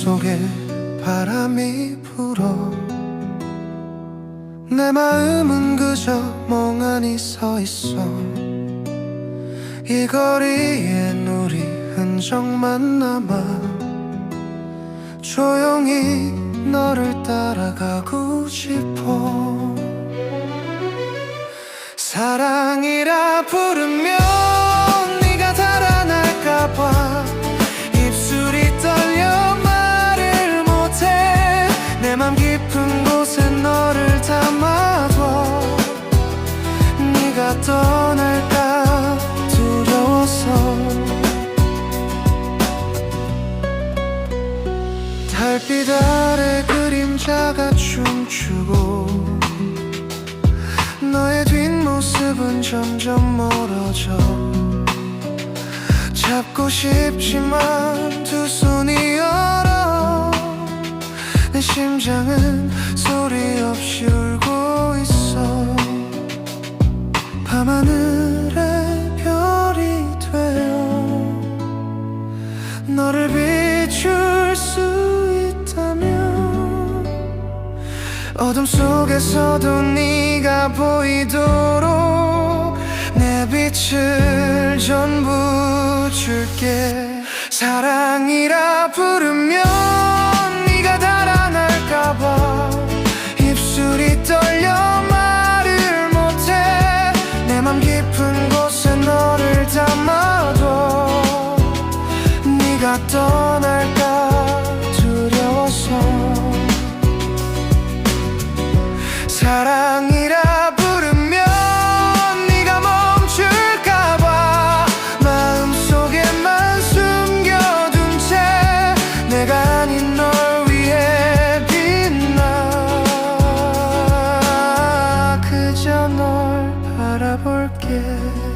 속에 바람이 불어. 내 마음은 그저 멍하니 서 있어. 이 거리에 우리 흔적만 남아. 조용히 너를 따라가고 싶어. 사랑이라 부르면 달빛 아래 그림자가 춤추고 너의 뒷모습은 점점 멀어져 잡고 싶지만 두 손이 얼어 내 심장은 소리 없이 울고 어둠 속에서도 네가 보이도록 내 빛을 전부 줄게. 사랑이라 부르면 네가 달아날까봐 입술이 떨려 말을 못해. 내 맘 깊은 곳에 너를 담아둬. 네가 떠 forget.